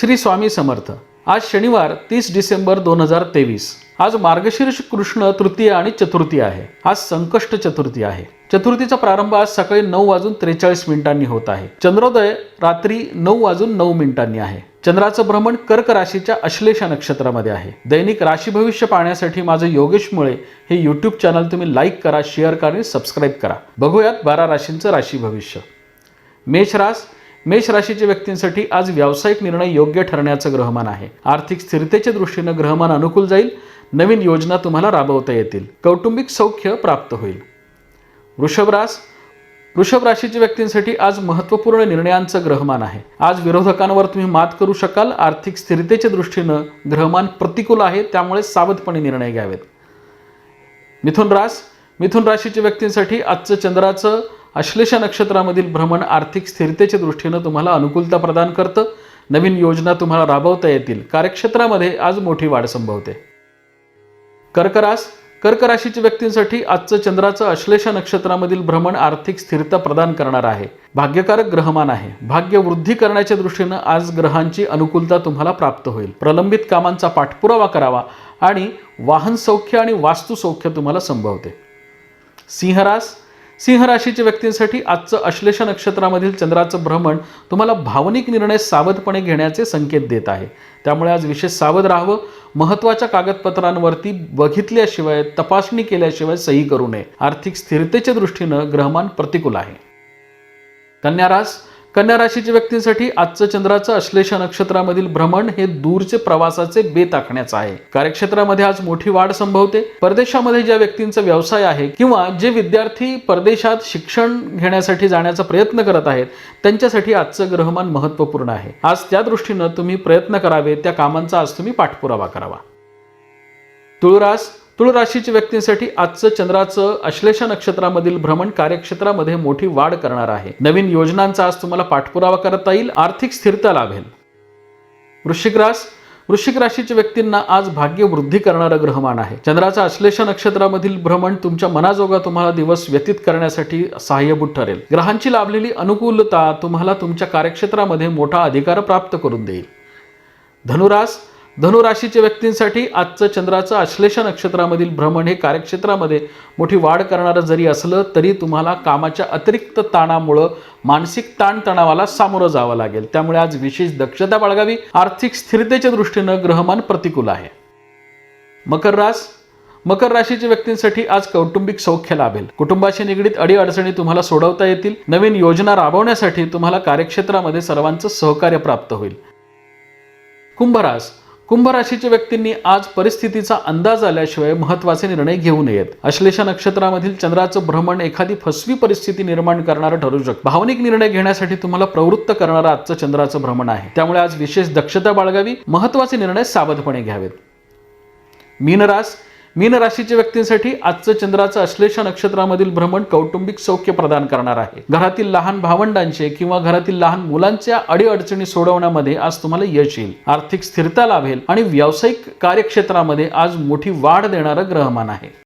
श्री स्वामी समर्थ. आज शनिवार तीस डिसेंबर दोन हजार तेवीस. आज मार्गशीर्ष कृष्ण तृतीय आणि चतुर्थी आहे. आज संकष्ट चतुर्थी आहे. चतुर्थीचा प्रारंभ आज सकाळी नऊ वाजून त्रेचाळीस मिनिटांनी होत आहे. चंद्रोदय रात्री नऊ वाजून नऊ मिनिटांनी आहे. चंद्राचं भ्रमण कर्क राशीच्या अश्लेषा नक्षत्रामध्ये आहे. दैनिक राशी भविष्य पाहण्यासाठी माझं योगेश मुळे हे यूट्यूब चॅनल तुम्ही लाईक करा शेअर करा आणि सबस्क्राईब करा. बघूयात बारा राशींचं राशी भविष्य. मेष रास मेष राशीच्या व्यक्तींसाठी आज व्यावसायिक निर्णय योग्य ठरण्याचं ग्रहमान आहे. आर्थिक स्थिरतेच्या दृष्टीनं ग्रहमान अनुकूल जाईल. नवीन योजना तुम्हाला राबवता येतील. कौटुंबिक सौख्य प्राप्त होईल. वृषभरास वृषभ राशीच्या व्यक्तींसाठी आज महत्त्वपूर्ण निर्णयांचं ग्रहमान आहे. आज विरोधकांवर तुम्ही मात करू शकाल. आर्थिक स्थिरतेच्या दृष्टीनं ग्रहमान प्रतिकूल आहे त्यामुळे सावधपणे निर्णय घ्यावेत. मिथुन रास मिथुन राशीच्या व्यक्तींसाठी आजचं चंद्राचं अश्लेष नक्षत्रामधील भ्रमण आर्थिक स्थिरतेच्या दृष्टीनं तुम्हाला अनुकूलता प्रदान करतं. नवीन योजना तुम्हाला राबवता येतील. कार्यक्षेत्रामध्ये आज मोठी वाढ संभवते. कर्करास कर्क राशीच्या व्यक्तींसाठी आजचं चंद्राचं अश्लेषा नक्षत्रामधील भ्रमण आर्थिक स्थिरता प्रदान करणार आहे. भाग्यकारक ग्रहमान आहे. भाग्य वृद्धी करण्याच्या दृष्टीनं आज ग्रहांची अनुकूलता तुम्हाला प्राप्त होईल. प्रलंबित कामांचा पाठपुरावा करावा आणि वाहन सौख्य आणि वास्तुसौख्य तुम्हाला संभवते. सिंहरास सिंह राशीच्या व्यक्तींसाठी आजचं अश्लेषा नक्षत्रामधील चंद्राचं भ्रमण तुम्हाला भावनिक निर्णय सावधपणे घेण्याचे संकेत देत आहे. त्यामुळे आज विशेष सावध राहावं. महत्त्वाच्या कागदपत्रांवरती बघितल्याशिवाय तपासणी केल्याशिवाय सही करू नये. आर्थिक स्थिरतेच्या दृष्टीनं ग्रहमान प्रतिकूल आहे. कन्या कन्या राशीच्या व्यक्तींसाठी आजचं चंद्राचं अश्लेषा नक्षत्रामधील भ्रमण हे दूरचे प्रवासाचे बेत आखण्याचं आहे. कार्यक्षेत्रामध्ये आज मोठी वाढ संभवते. परदेशामध्ये ज्या व्यक्तींचा व्यवसाय आहे किंवा जे विद्यार्थी परदेशात शिक्षण घेण्यासाठी जाण्याचा प्रयत्न करत आहेत त्यांच्यासाठी आजचं ग्रहमान महत्त्वपूर्ण आहे. आज त्या दृष्टीनं तुम्ही प्रयत्न करावे त्या कामांचा आज तुम्ही पाठपुरावा करावा. तुळरास तुळ राशीच्या व्यक्तींसाठी आजचं चंद्राचं अश्लेषा नक्षत्रामधील भ्रमण कार्यक्षेत्रामध्ये मोठी वाढ करणार आहे. नवीन योजनांचा आज तुम्हाला पाठपुरावा करता येईल. आर्थिक स्थिरता लाभेल. वृश्चिक रास. वृश्चिक राशीच्या व्यक्तींना आज भाग्य वृद्धी करणारं ग्रहमान आहे. चंद्राचा अश्लेषा नक्षत्रामधील भ्रमण तुमच्या मनाजोगा तुम्हाला दिवस व्यतीत करण्यासाठी सहाय्यभूत ठरेल. ग्रहांची लाभलेली अनुकूलता तुम्हाला तुमच्या कार्यक्षेत्रामध्ये मोठा अधिकार प्राप्त करून देईल. धनुरास. धनुराशीच्या व्यक्तींसाठी आजचं चंद्राचं अश्लेषा नक्षत्रामधील भ्रमण हे कार्यक्षेत्रामध्ये मोठी वाढ करणारं जरी असलं तरी तुम्हाला कामाच्या अतिरिक्त ताणामुळं मानसिक ताणतणावाला सामोरं जावं लागेल. त्यामुळे आज विशेष दक्षता बाळगावी. आर्थिक स्थिरतेच्या दृष्टीनं ग्रहमान प्रतिकूल आहे. मकर रास. मकर राशीच्या व्यक्तींसाठी आज कौटुंबिक सौख्य लाभेल. कुटुंबाशी निगडीत अडीअडचणी तुम्हाला सोडवता येतील. नवीन योजना राबवण्यासाठी तुम्हाला कार्यक्षेत्रामध्ये सर्वांचं सहकार्य प्राप्त होईल. कुंभरास कुंभ राशीच्या व्यक्तींनी आज परिस्थितीचा अंदाज आल्याशिवाय महत्त्वाचे निर्णय घेऊ नयेत. अश्लेषा नक्षत्रामधील चंद्राचं भ्रमण एखादी फसवी परिस्थिती निर्माण करणारं ठरू शकतं. भावनिक निर्णय घेण्यासाठी तुम्हाला प्रवृत्त करणारं आजचं चंद्राचं भ्रमण आहे. त्यामुळे आज विशेष दक्षता बाळगावी महत्त्वाचे निर्णय सावधपणे घ्यावेत. मीनरास मीन राशीच्या व्यक्तींसाठी आजचं चंद्राचं अश्लेषा नक्षत्रामधील भ्रमण कौटुंबिक सौख्य प्रदान करणार आहे. घरातील लहान भावंडांचे किंवा घरातील लहान मुलांच्या अडीअडचणी सोडवण्यामध्ये आज तुम्हाला यश येईल. आर्थिक स्थिरता लाभेल आणि व्यावसायिक कार्यक्षेत्रामध्ये आज मोठी वाढ देणारं ग्रहमान आहे.